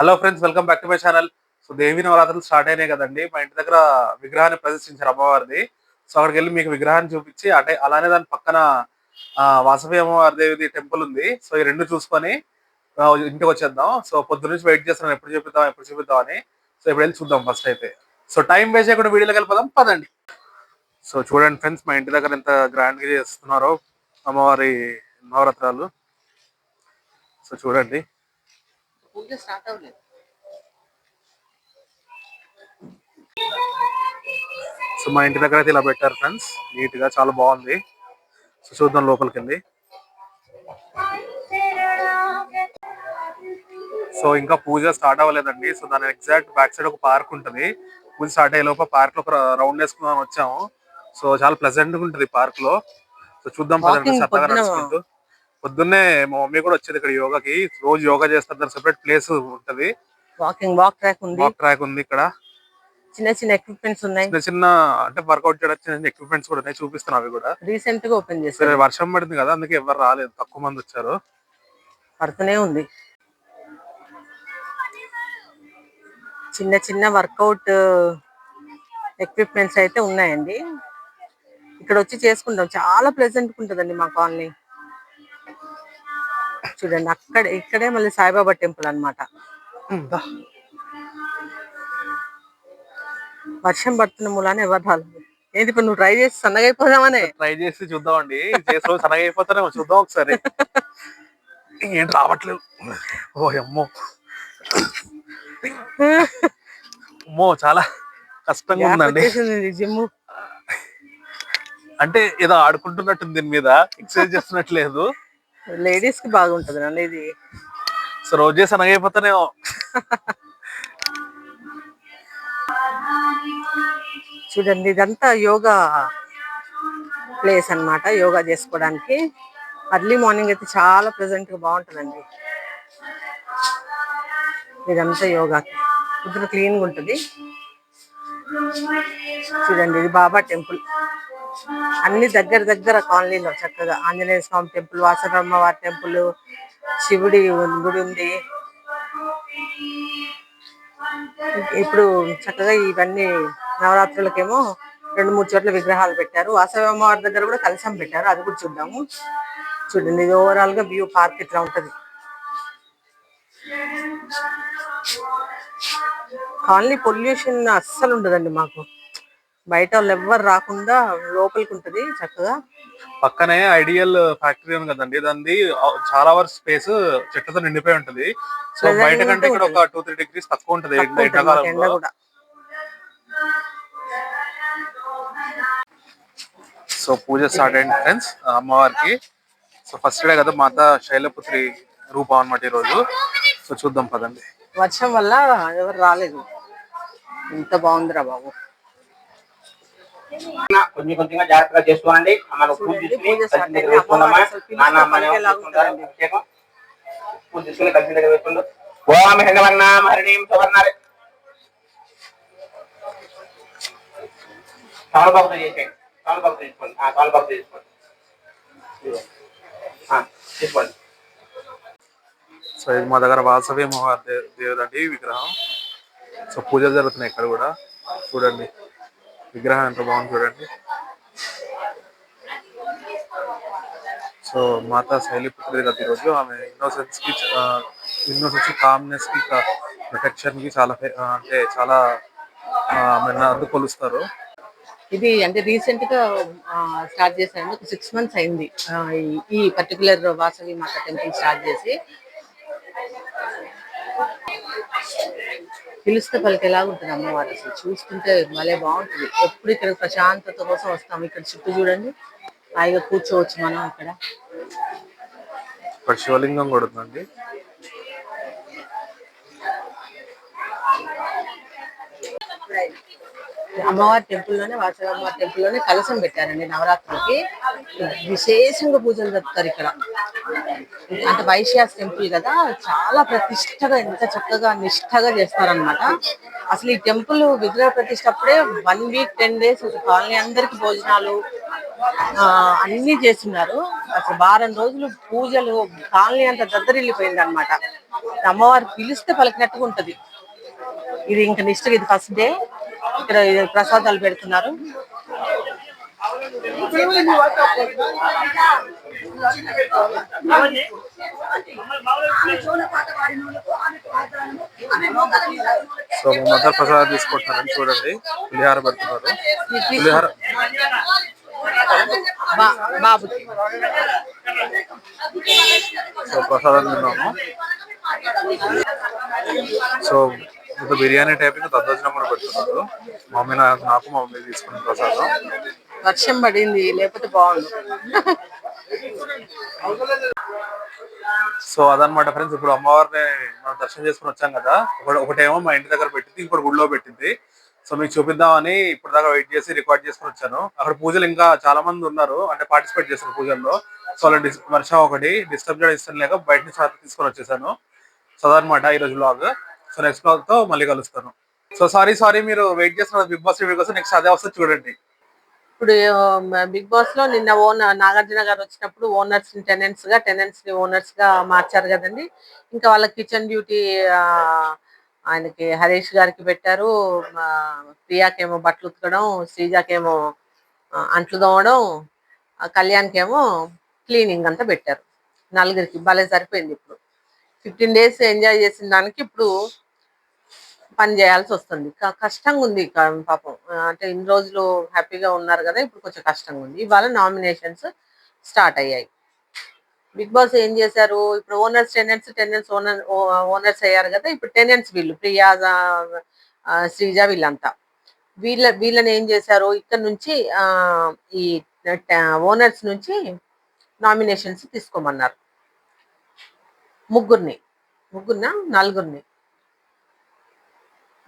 Hello friends welcome back to my channel. So Devi నవరాత్రులు start అయినాయి కదండి. మా ఇంటి దగ్గర విగ్రహాన్ని ప్రదర్శించారు అమ్మవారిది. సో అక్కడికి వెళ్ళి మీకు విగ్రహాన్ని చూపించి అటే అలానే దాని పక్కన వాసవి అమ్మవారి దేవిది టెంపుల్ ఉంది. సో ఈ రెండు చూసుకొని ఇంటికి వచ్చేద్దాం. సో పొద్దు నుంచి వెయిట్ చేస్తున్నాను ఎప్పుడు చూపిద్దాం ఎప్పుడు చూపిద్దాం అని. సో ఇప్పుడు వెళ్ళి చూద్దాం ఫస్ట్ అయితే. సో టైం వేస్ట్ చేయకుండా వీడియోలో వెళ్ళిపోదాం. పదండి. సో చూడండి ఫ్రెండ్స్ మా ఇంటి దగ్గర ఎంత గ్రాండ్గా చేస్తున్నారో అమ్మవారి నవరాత్రాలు. సో చూడండి. పూజ స్టార్ట్ అవ్వలేదు. సో మా ఇంటి దగ్గర అయితే ఇలా పెట్టారు ఫ్రెండ్స్ నీట్గా చాలా బాగుంది. సో చూద్దాం లోపలికి వెళ్ళి సో ఇంకా పూజ స్టార్ట్ అవ్వలేదండి. సో దాని ఎగ్జాక్ట్ బ్యాక్ సైడ్ ఒక పార్క్ ఉంటుంది. పూజ స్టార్ట్ అయ్యే లోపల పార్క్లో ఒక రౌండ్ వేసుకుందాం వచ్చాము. సో చాలా ప్లెజెంట్గా ఉంటుంది పార్క్లో. సో చూద్దాం పదండి సరదాగా నడుచుకుంటూ. పొద్దున్నే మా మమ్మీ కూడా వచ్చేది ఇక్కడ యోగాకి. రోజు యోగా చేస్తారు దాని సెపరేట్ ప్లేస్ ఉంటది. వాకింగ్ వాక్ ట్రాక్ ఉంది. వాక్ ట్రాక్ ఉంది ఇక్కడ. చిన్న చిన్న ఎక్విప్మెంట్స్ ఉన్నాయి. చిన్న చిన్న అంటే వర్కౌట్ చేయడానికి చిన్న ఎక్విప్మెంట్స్ కూడా ఉన్నాయి చూపిస్తున్నాను అవి కూడా. రీసెంట్గా ఓపెన్ సరే చేశారు వర్షం పడింది కదా అందుకే ఎవరు రాలేదు తక్కువ మంది వచ్చారు. పడుతూనే ఉంది. చిన్న చిన్న వర్కౌట్ ఎక్విప్మెంట్స్ అయితే ఉన్నాయండి. ఇక్కడ వచ్చి చేసుకుంటాం. చాలా ప్లెజెంట్ ఉంటుందండి మా కాలనీ. చూడండి అక్కడ ఇక్కడే మళ్ళీ సాయిబాబా టెంపుల్ అన్నమాట. వర్షం పడుతున్న మూలాన ఎవరు రాలేదు. ఏంటి ఇప్పుడు నువ్వు ట్రై చేసి సన్నగా అయిపోదామనే? ట్రై చేసి చూద్దామండి. చేసి రోజు సన్నగా అయిపోతారేమో చూద్దాం ఒకసారి. ఏంటి రావట్లేదు. ఓ అమ్మో అమ్మో చాలా కష్టంగా ఉందండి. జిమ్ అంటే ఏదో ఆడుకుంటున్నట్టుంది దీని మీద ఎక్సర్సైజ్ చేస్తున్నట్లేదు లేడీస్కి బాగుంటది అండి ఇది. సో రోజే సన్నగా అయిపోతానేమో చూడండి ఇదంతా యోగా ప్లేస్ అన్నమాట యోగా చేసుకోవడానికి. అర్లీ మార్నింగ్ అయితే చాలా ప్రెసెంట్గా బాగుంటుందండి. ఇదంతా యోగాకి పొద్దున క్లీన్గా ఉంటుంది. చూడండి ఇది బాబా టెంపుల్. అన్ని దగ్గర దగ్గర కాలనీలో చక్కగా ఆంజనేయ స్వామి టెంపుల్ వాసరమ్మ వారి టెంపుల్ శివుడి గుడి ఉంది. ఇప్పుడు చక్కగా ఇవన్నీ నవరాత్రులకేమో రెండు మూడు చోట్ల విగ్రహాలు పెట్టారు. వాసవి అమ్మవారి దగ్గర కూడా కలశం పెట్టారు. అది కూడా చూద్దాము. చూడండి ఇది ఓవరాల్గా వ్యూ పార్క్ ఇట్లా ఉంటది. కాలనీ పొల్యూషన్ అస్సలు ఉండదండి మాకు. బయట వాళ్ళు ఎవ్వరు రాకుండా లోపలికి ఉంటది చక్కగా. పక్కనే ఐడియల్ ఫ్యాక్టరీ ఉంది కదండి దాన్ని చాలా వరకు స్పేస్ చెట్లతో నిండిపోయి ఉంటది. సో బయట కంటే ఇక్కడ ఒక. టూ త్రీ డిగ్రీస్ తక్కువ ఉంటది ఎండాకాలంలో. సో పూజ స్టార్ట్ అయింది ఫ్రెండ్స్ అమ్మవారికి. సో ఫస్ట్ డే కదా మాత శైలపుత్రి రూపం అన్నమాట ఈ రోజు. సో చూద్దాం పదండి. వర్షం వల్ల ఎవరు రాలేదు. ఎంత బాగుందిరా బాబు. కొంచెం కొంచెంగా జాగ్రత్తగా చేసుకోండి మనం పూజ చేసుకుని. వేసుకుందామా నాన్న పూజ చేసుకుని కలిసి దగ్గర ఓం హింగవర్ణం హరిణీం సువర్ణారి చేసేయండి. తీసుకోండి. తీసుకోండి. తీసుకోండి. సో ఇది మా దగ్గర వాసవి అమ్మవారి దే- దేవుడండి విగ్రహం. సో పూజలు జరుగుతున్నాయి ఇక్కడ కూడా. చూడండి. విగ్రహం ఎంత బాగుంది చూడండి. సో మాతా శైలిపుత్రి కదా ఈరోజు ఆమె ఇన్నోసెన్స్కి ఇన్నోసెన్స్ కామ్నెస్కి ప్రొటెక్షన్కి చాలా అంటే చాలా ఆ, ఆమెను అందుకు కొలుస్తారు. ఇది అంటే రీసెంట్గా స్టార్ట్ చేశాను ఒక సిక్స్ మంత్స్ అయింది. ఈ- ఈ పర్టికులర్ వాసవి మాత టెంపుల్ స్టార్ట్ చేసి. పిలిస్తే పలికేలా ఉంటుంది అమ్మవారు అసలు? చూస్తుంటే భలే బాగుంటుంది. ఎప్పుడు ఇక్కడ ప్రశాంతత కోసం వస్తాం. ఇక్కడ చుట్టూ చూడండి. హాయిగా కూర్చోవచ్చు మనం ఇక్కడ. శివలింగం కూడా ఉందండి. అమ్మవారి టెంపుల్లోనే వాసవి అమ్మవారి టెంపుల్లోనే కలశం పెట్టారండి నవరాత్రులకి. విశేషంగా పూజలు జరుపుతారు ఇక్కడ. అంటే వైశ్యాస్ టెంపుల్ కదా చాలా ప్రతిష్టగా ఎంత చక్కగా నిష్టగా చేస్తారనమాట అసలు ఈ టెంపుల్ విగ్రహ ప్రతిష్ట అప్పుడే one week ten days colony అందరికి భోజనాలు ఆ, అన్ని చేస్తున్నారు. అసలు వారం రోజులు పూజలు కాలనీ అంత దద్దరిల్లిపోయింది అనమాట అమ్మవారు పిలిస్తే పలికినట్టుగా ఉంటది. ఇది ఇంకా నిష్ఠగా ఇది ఫస్ట్ డే ఇక్కడ ప్రసాదాలు పెడుతున్నారు. సో మా మదర్ ప్రసాదం తీసుకుంటున్నారని చూడండి. పులిహార పెడుతున్నారు. పులిహార సో ప్రసాదం తిన్నాము. సో ఇంకా బిర్యానీ టైప్ ఇంకా దద్దోజనం కూడా పెడుతున్నారు. మమ్మీ నాకు నాకు మా మమ్మీ తీసుకున్న ప్రసాదం. వర్షం పడింది లేకపోతే బాగుండు. సో అదనమాట ఫ్రెండ్స్ ఇప్పుడు అమ్మవారిని మనం దర్శనం చేసుకుని వచ్చాం కదా ఒకటి ఒకటేమో మా ఇంటి దగ్గర పెట్టింది ఇంకోటి గుడిలో పెట్టింది. సో మీకు చూపిద్దామని ఇప్పుడు దాకా వెయిట్ చేసి రికార్డ్ చేసుకుని వచ్చాను. అక్కడ పూజలు ఇంకా చాలా మంది ఉన్నారు అంటే పార్టిసిపేట్ చేస్తారు పూజల్లో. సో అలా వర్షం ఒకటి డిస్టర్బ్ చేయడం లేక బయట నుంచి తీసుకొని వచ్చేసాను. సో అదనమాట ఈ రోజు బ్లాగ్ సో నెక్స్ట్ బ్లాగ్తో మళ్ళీ కలుస్తాను. సో సారీ సారీ మీరు వెయిట్ చేస్తున్నారు బిగ్ బాస్ కోసం నెక్స్ట్ అదే వస్తుంది చూడండి. ఇప్పుడు బిగ్ బాస్లో నిన్న ఓనర్ నాగార్జున గారు వచ్చినప్పుడు ఓనర్స్ని టెనెంట్స్గా టెనెంట్స్ని ఓనర్స్గా మార్చారు కదండి. ఇంకా వాళ్ళ కిచెన్ డ్యూటీ ఆయనకి హరీష్ గారికి పెట్టారు. ప్రియాకేమో బట్టలు ఉతకడం శ్రీజాకేమో అంట్లు తోమడం కళ్యాణ్కేమో క్లీనింగ్ అంతా పెట్టారు. నలుగురికి భలే సరిపోయింది ఇప్పుడు. ఫిఫ్టీన్ డేస్ ఎంజాయ్ చేసిన దానికి ఇప్పుడు పని చేయాల్సి వస్తుంది. క- కష్టంగా ఉంది పాపం. అంటే ఇన్ని రోజులు హ్యాపీగా ఉన్నారు కదా ఇప్పుడు కొంచెం కష్టంగా ఉంది. ఇవాళ నామినేషన్స్ స్టార్ట్ అయ్యాయి. బిగ్ బాస్ ఏం చేశారు? ఇప్పుడు owners tenants tenants owner owners అయ్యారు కదా ఇప్పుడు టెనెంట్స్ వీళ్ళు ప్రియా శ్రీజ వీళ్ళంతా. వీళ్ళ వీళ్ళని ఏం చేశారు? ఇక్కడ నుంచి ఈ ఓనర్స్ నుంచి నామినేషన్స్ తీసుకోమన్నారు. ముగ్గురిని. ముగ్గురిన? నలుగురిని.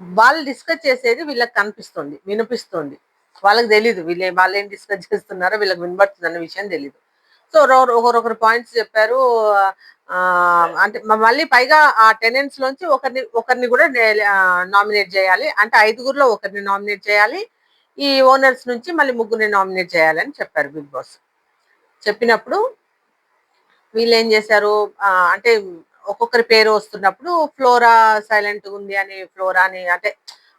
వాళ్ళు డిస్కస్ చేసేది వీళ్ళకి కనిపిస్తుంది వినిపిస్తుంది. వాళ్ళకి తెలీదు వీళ్ళు వాళ్ళు ఏం డిస్కస్ చేస్తున్నారో వీళ్ళకి వినబడుతుంది అన్న విషయం తెలీదు. సో ఒకరొకరు పాయింట్స్ చెప్పారు అంటే మళ్ళీ పైగా ఆ టెనెంట్స్ లోంచి ఒకరిని ఒకరిని కూడా నామినేట్ చేయాలి. అంటే ఐదుగురులో ఒకరిని నామినేట్ చేయాలి. ఈ ఓనర్స్ నుంచి మళ్ళీ ముగ్గురిని నామినేట్ చేయాలని చెప్పారు బిగ్ బాస్. చెప్పినప్పుడు వీళ్ళు ఏం చేశారు? అంటే ఒక్కొక్కరి పేరు వస్తున్నప్పుడు ఫ్లోరా సైలెంట్ ఉంది అని ఫ్లోరా అని అంటే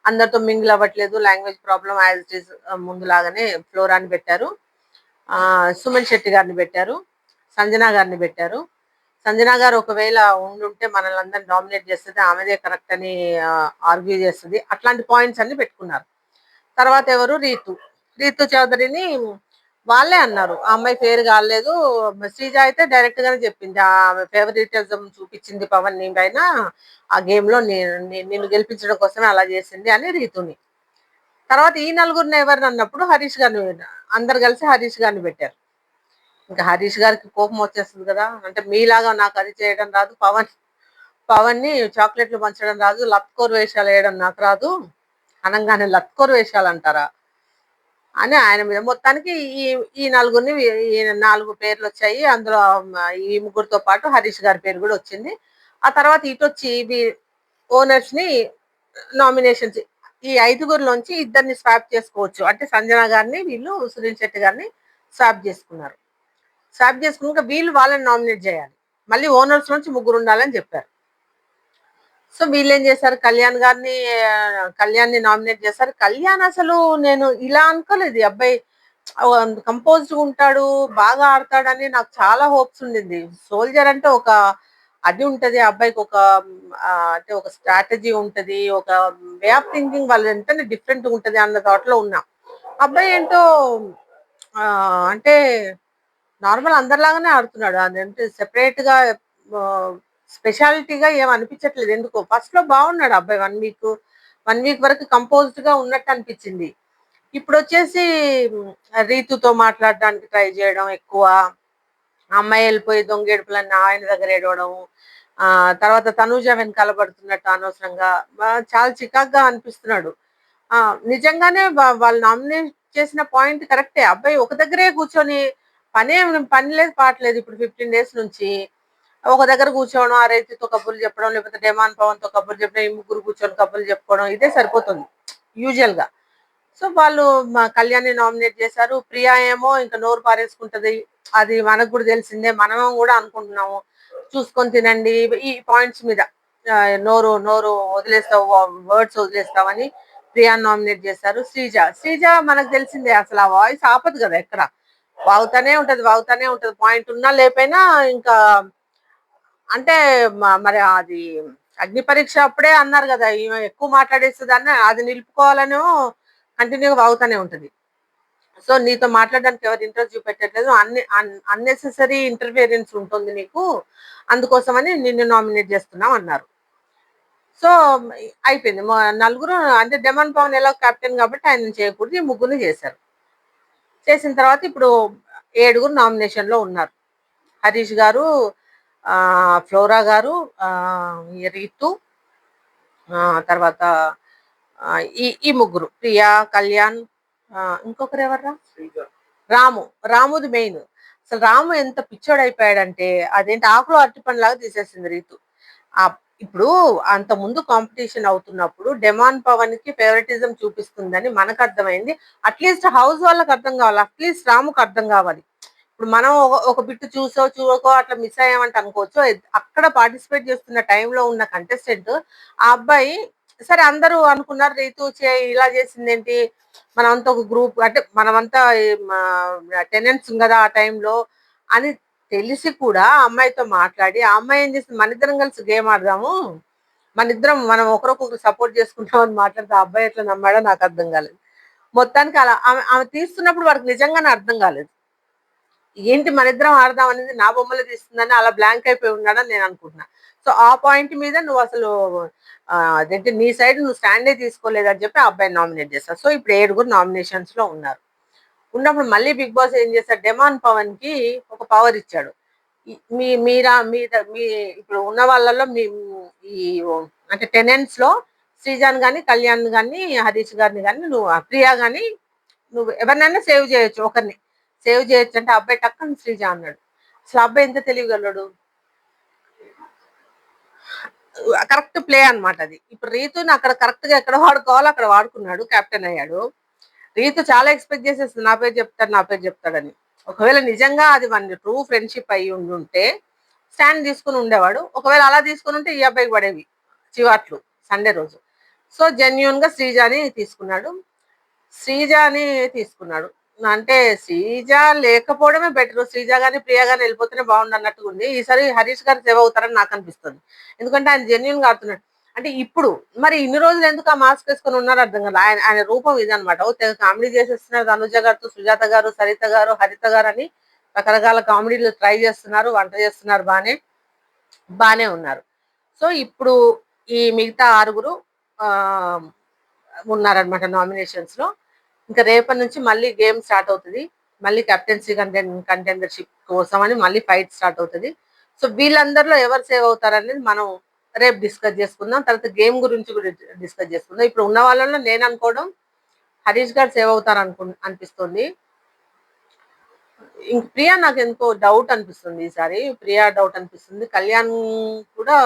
అందరితో మింగిల్ అవ్వట్లేదు language problem as it is ముందులాగానే Flora అని పెట్టారు. సుమన్ శెట్టి గారిని పెట్టారు సంజనా గారిని పెట్టారు. సంజనా గారు ఒకవేళ ఉండుంటే మనల్ని అందరిని డామినేట్ చేస్తుంది ఆమెదే కరెక్ట్ అని ఆర్గ్యూ చేస్తుంది. అట్లాంటి పాయింట్స్ అన్ని పెట్టుకున్నారు. తర్వాత ఎవరు? రీతు. రీతు చౌదరిని వాళ్ళే అన్నారు. ఆ అమ్మాయి పేరు కాలేదు. శ్రీజ అయితే డైరెక్ట్ గానే చెప్పింది. ఆ ఫేవరెటిజం చూపించింది పవన్ నీ పైన. ఆ గేమ్లో నేను నిన్ను గెలిపించడం కోసమే అలా చేసింది అని రీతుని. తర్వాత ఈ నలుగురిని ఎవరిని అన్నప్పుడు హరీష్ గారిని అందరు కలిసి హరీష్ గారిని పెట్టారు. ఇంకా హరీష్ గారికి కోపం వచ్చేస్తుంది కదా. అంటే మీలాగా నాకు అది చేయడం రాదు. పవన్ పవన్ని చాక్లెట్లు పంచడం రాదు. లత్కోర్ వేషాలు వేయడం నాకు రాదు. అనగానే లత్కోర్ వేషాలు అంటారా? అని ఆయన మీద. మొత్తానికి ఈ ఈ నలుగురిని ఈయన నాలుగు పేర్లు వచ్చాయి. అందులో ఈ ముగ్గురితో పాటు హరీష్ గారి పేరు కూడా వచ్చింది. ఆ తర్వాత ఇటు వచ్చి ఓనర్స్ని నామినేషన్స్ ఈ ఐదుగురిలోంచి ఇద్దరిని స్వాప్ చేసుకోవచ్చు. అంటే సంజన గారిని వీళ్ళు సునీల్ శెట్టి గారిని స్వాప్ చేసుకున్నారు. స్వాప్ చేసుకున్నాక వీళ్ళు వాళ్ళని నామినేట్ చేయాలి. మళ్ళీ ఓనర్స్ నుంచి ముగ్గురు ఉండాలని చెప్పారు. సో వీళ్ళేం చేశారు? కళ్యాణ్ గారిని కళ్యాణ్ని నామినేట్ చేశారు. కళ్యాణ్ అసలు నేను ఇలా అనుకోలేదు. ఈ అబ్బాయి కంపోజ్డ్ ఉంటాడు బాగా ఆడతాడని నాకు చాలా హోప్స్ ఉండింది. సోల్జర్ అంటే ఒక అది ఉంటది ఆ అబ్బాయికి ఒక అంటే ఒక స్ట్రాటజీ ఉంటది ఒక వే ఆఫ్ థింకింగ్ వాళ్ళు ఎంత డిఫరెంట్ ఉంటది అన్న థాట్లో ఉన్నా. అబ్బాయి ఏంటో అంటే నార్మల్ అందరిలాగానే ఆడుతున్నాడు. అదంటే సెపరేట్గా స్పెషాలిటీగా ఏం అనిపించట్లేదు. ఎందుకో ఫస్ట్లో బాగున్నాడు అబ్బాయి వన్ వీక్ వన్ వీక్ వరకు కంపోజ్డ్గా ఉన్నట్టు అనిపించింది. ఇప్పుడు వచ్చేసి రీతుతో మాట్లాడడానికి ట్రై చేయడం ఎక్కువ. అమ్మాయి వెళ్ళిపోయి దొంగేడుపులన్నీ ఆయన దగ్గర ఏడవడం ఆ తర్వాత తనూజ వెనకాల పడుతున్నట్టు అనవసరంగా చాలా చికాగ్గా అనిపిస్తున్నాడు. ఆ నిజంగానే వాళ్ళు నామినేట్ చేసిన పాయింట్ కరెక్టే అబ్బాయి ఒక దగ్గరే కూర్చొని పనే పని లేదు పాటలేదు ఇప్పుడు ఫిఫ్టీన్ డేస్ నుంచి ఒక దగ్గర కూర్చోవడం ఆ రైతుతో కబుర్లు చెప్పడం లేకపోతే డెమాన్ పవన్తో కబుర్లు చెప్పడం ఈ ముగ్గురు కూర్చొని కబుర్లు చెప్పుకోవడం ఇదే సరిపోతుంది యూజువల్గా. సో వాళ్ళు కళ్యాణ్ని నామినేట్ చేశారు. ప్రియా ఏమో ఇంకా నోరు పారేసుకుంటది. అది మనకు కూడా తెలిసిందే. మనం కూడా అనుకుంటున్నాము. చూసుకొని తినండి. ఈ పాయింట్స్ మీద నోరు నోరు వదిలేస్తావు వర్డ్స్ వదిలేస్తావని ప్రియా నామినేట్ చేశారు. శ్రీజ శ్రీజ మనకు తెలిసిందే. అసలు ఆ వాయిస్ ఆపదు కదా ఎక్కడ? వాగుతానే ఉంటది వాగుతానే ఉంటది. పాయింట్ ఉన్నా లేకపోయినా ఇంకా అంటే మరి అది అగ్ని పరీక్ష అప్పుడే అన్నారు కదా ఈమె ఎక్కువ మాట్లాడేస్తుంది అది నిలుపుకోవాలని కంటిన్యూగా అవుతూనే ఉంటుంది. సో నీతో మాట్లాడడానికి ఎవరు ఇంట్రెస్ట్ చూపెట్టట్లేదు అన్ని అన్నెసెసరీ ఇంటర్ఫియరెన్స్ ఉంటుంది నీకు అందుకోసమని నిన్ను నామినేట్ చేస్తున్నాం అన్నారు. సో అయిపోయింది. మా నలుగురు అంటే డెమన్ పవన్ ఎలా కెప్టెన్ కాబట్టి ఆయన చేయకూడదు ఈ ముగ్గురు చేశారు. చేసిన తర్వాత ఇప్పుడు ఏడుగురు నామినేషన్లో ఉన్నారు. హరీష్ గారు ఫ్లోరా గారు రీతు ఆ, తర్వాత ఈ ఈ ముగ్గురు ప్రియా కళ్యాణ్ ఇంకొకరు ఎవర్రా? రాము రాముది మెయిన్. అసలు రాము ఎంత పిచ్చోడు అయిపోయాడంటే అదేంటి ఆకులో అరటిపండు లాగా తీసేసింది రీతు. ఆ ఇప్పుడు అంత ముందు కాంపిటీషన్ అవుతున్నప్పుడు డెమాన్ పవన్కి ఫేవరెటిజం చూపిస్తుందని మనకు అర్థమైంది. అట్లీస్ట్ హౌస్ వాళ్ళకి అర్థం కావాలి అట్లీస్ట్ రాముకు అర్థం కావాలి. ఇప్పుడు మనం ఒక- బిట్టు చూసో చూడకో అట్లా మిస్ అయ్యామంటే అనుకోవచ్చు. అక్కడ పార్టిసిపేట్ చేస్తున్న టైంలో ఉన్న కంటెస్టెంట్ ఆ అబ్బాయి సరే అందరూ అనుకున్నారు రీతు చే ఇలా చేసింది ఏంటి మనమంతా ఒక గ్రూప్ అంటే మనమంతా టెనెంట్స్ కదా ఆ టైంలో అని తెలిసి కూడా అమ్మాయితో మాట్లాడి ఆ అమ్మాయి ఏం చేసింది? మన ఇద్దరం కలిసి గేమ్ ఆడదాము. మన ఇద్దరం మనం ఒకరికొకరు సపోర్ట్ చేసుకుంటాం అని మాట్లాడితే ఆ అబ్బాయి ఎట్లా నమ్మాడో నాకు అర్థం కాలేదు. మొత్తానికి అలా ఆమె ఆమె తీస్తున్నప్పుడు వాడికి నిజంగానే అర్థం కాలేదు. ఏంటి మన ఇద్దరం ఆడదాం అనేది నా బొమ్మలు తీస్తుందని అలా బ్లాంక్ అయిపోయి ఉన్నాడని నేను అనుకుంటున్నా. సో ఆ పాయింట్ మీద నువ్వు అసలు అదేంటి నీ సైడ్ నువ్వు స్టాండే తీసుకోలేదని చెప్పి ఆ అబ్బాయిని నామినేట్ చేస్తారు సో ఇప్పుడు ఏడుగురు నామినేషన్స్లో ఉన్నారు. ఉన్నప్పుడు మళ్ళీ బిగ్ బాస్ ఏం చేశాడు? డెమాన్ పవన్కి ఒక పవర్ ఇచ్చాడు. మీ మీరా మీ మీ ఇప్పుడు ఉన్న వాళ్ళలో మీ ఈ అంటే టెనెంట్స్లో శ్రీజాన్ గాని కళ్యాణ్ గాని హరీష్ గారిని గాని నువ్వు ప్రియా గాని నువ్వు ఎవరినైనా సేవ్ చేయొచ్చు ఒకరిని. సేవ్ చేయొచ్చు అంటే ఆ అబ్బాయి టక్కని శ్రీజ అన్నాడు. అసలు ఆ అబ్బాయి ఎంత తెలియగలడు కరెక్ట్ ప్లే అన్నమాట అది. ఇప్పుడు రీతుని అక్కడ కరెక్ట్గా ఎక్కడ వాడుకోవాలో అక్కడ వాడుకున్నాడు కెప్టెన్ అయ్యాడు. రీతు చాలా ఎక్స్పెక్ట్ చేసేస్తుంది నా పేరు చెప్తాడు నా పేరు చెప్తాడని. ఒకవేళ నిజంగా అది మన ట్రూ ఫ్రెండ్షిప్ అయి ఉండి ఉంటే స్టాండ్ తీసుకుని ఉండేవాడు. ఒకవేళ అలా తీసుకుని ఉంటే ఈ అబ్బాయికి పడేవి. చివాట్లు సండే రోజు. సో జెన్యున్గా శ్రీజాని తీసుకున్నాడు. శ్రీజాని తీసుకున్నాడు. అంటే శ్రీజ లేకపోవడమే బెటర్ శ్రీజ గాని ప్రియా గాని వెళ్ళిపోతేనే బాగుండు అన్నట్టుగా ఉంది. ఈసారి హరీష్ గారు సేవ్ అవుతారని నాకు అనిపిస్తుంది. ఎందుకంటే ఆయన జెన్యున్గా అవుతున్నాడు అంటే ఇప్పుడు మరి ఇన్ని రోజులు ఎందుకు ఆ మాస్క్ వేసుకొని ఉన్నారు అర్థం కదా. ఆయన ఆయన రూపం ఇదనమాట తెగ కామెడీ చేసేస్తున్నారు. తనుజ గారితో సుజాత గారు సరిత గారు హరిత గారు అని రకరకాల కామెడీలు ట్రై చేస్తున్నారు వంట చేస్తున్నారు. బానే బానే ఉన్నారు. సో ఇప్పుడు ఈ మిగతా ఆరుగురు ఆ ఉన్నారనమాట నామినేషన్స్లో. ఇంకా రేపటి నుంచి మళ్ళీ గేమ్ స్టార్ట్ అవుతుంది. మళ్ళీ కెప్టెన్సీ కంటెన్ కంటెండర్షిప్ కోసం అని మళ్ళీ ఫైట్ స్టార్ట్ అవుతుంది. సో వీళ్ళందరిలో ఎవరు సేవ్ అవుతారనేది మనం రేపు డిస్కస్ చేసుకుందాం. తర్వాత గేమ్ గురించి కూడా డిస్కస్ చేసుకుందాం. ఇప్పుడు ఉన్న వాళ్ళలో నేను అనుకోవడం హరీష్ గారు సేవ్ అవుతారు అనుకు అనిపిస్తుంది. ఇంక ప్రియా నాకు ఎందుకో డౌట్ అనిపిస్తుంది ఈసారి. ప్రియా డౌట్ అనిపిస్తుంది. కళ్యాణ్ కూడా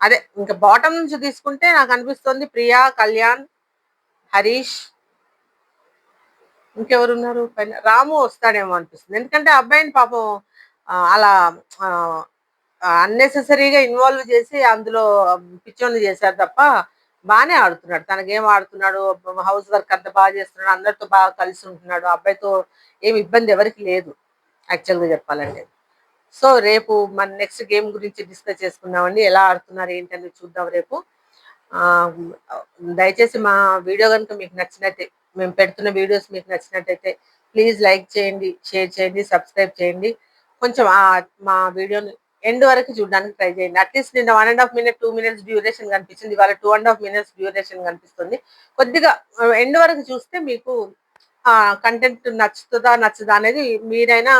అదే ఇంకా బాటం నుంచి తీసుకుంటే నాకు అనిపిస్తుంది ప్రియా కళ్యాణ్ హరీష్ ఇంకెవరు ఉన్నారు పైన రాము వస్తాడేమో అనిపిస్తుంది. ఎందుకంటే అబ్బాయిని పాపం అలా అన్నెసెసరీగా ఇన్వాల్వ్ చేసి అందులో పిచ్చోని చేశారు తప్ప బాగానే ఆడుతున్నాడు. తనకేం ఆడుతున్నాడు? హౌస్ వర్క్ అంత బాగా చేస్తున్నాడు. అందరితో బాగా కలిసి ఉంటున్నాడు. ఆ అబ్బాయితో ఏం ఇబ్బంది ఎవరికి లేదు. యాక్చువల్గా చెప్పాలంటే. సో రేపు మన నెక్స్ట్ గేమ్ గురించి డిస్కస్ చేసుకుందామండి. ఎలా ఆడుతున్నారు ఏంటనేది చూద్దాం రేపు. దయచేసి మా వీడియో కనుక మీకు నచ్చినట్టే మేము పెడుతున్న వీడియోస్ మీకు నచ్చినట్టయితే ప్లీజ్ లైక్ చేయండి షేర్ చేయండి సబ్స్క్రైబ్ చేయండి. కొంచెం మా వీడియోని ఎండ్ వరకు చూడడానికి ట్రై చేయండి. అట్లీస్ట్ నిన్న one and half minute two minutes duration కనిపించింది ఇవాళ two and half minutes duration కనిపిస్తుంది. కొద్దిగా ఎండ్ వరకు చూస్తే మీకు కంటెంట్ నచ్చుతుందా నచ్చదా అనేది మీరైనా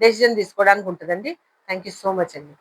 డెసిజన్ తీసుకోవడానికి ఉంటుందండి. థ్యాంక్ యూ సో మచ్ అండి.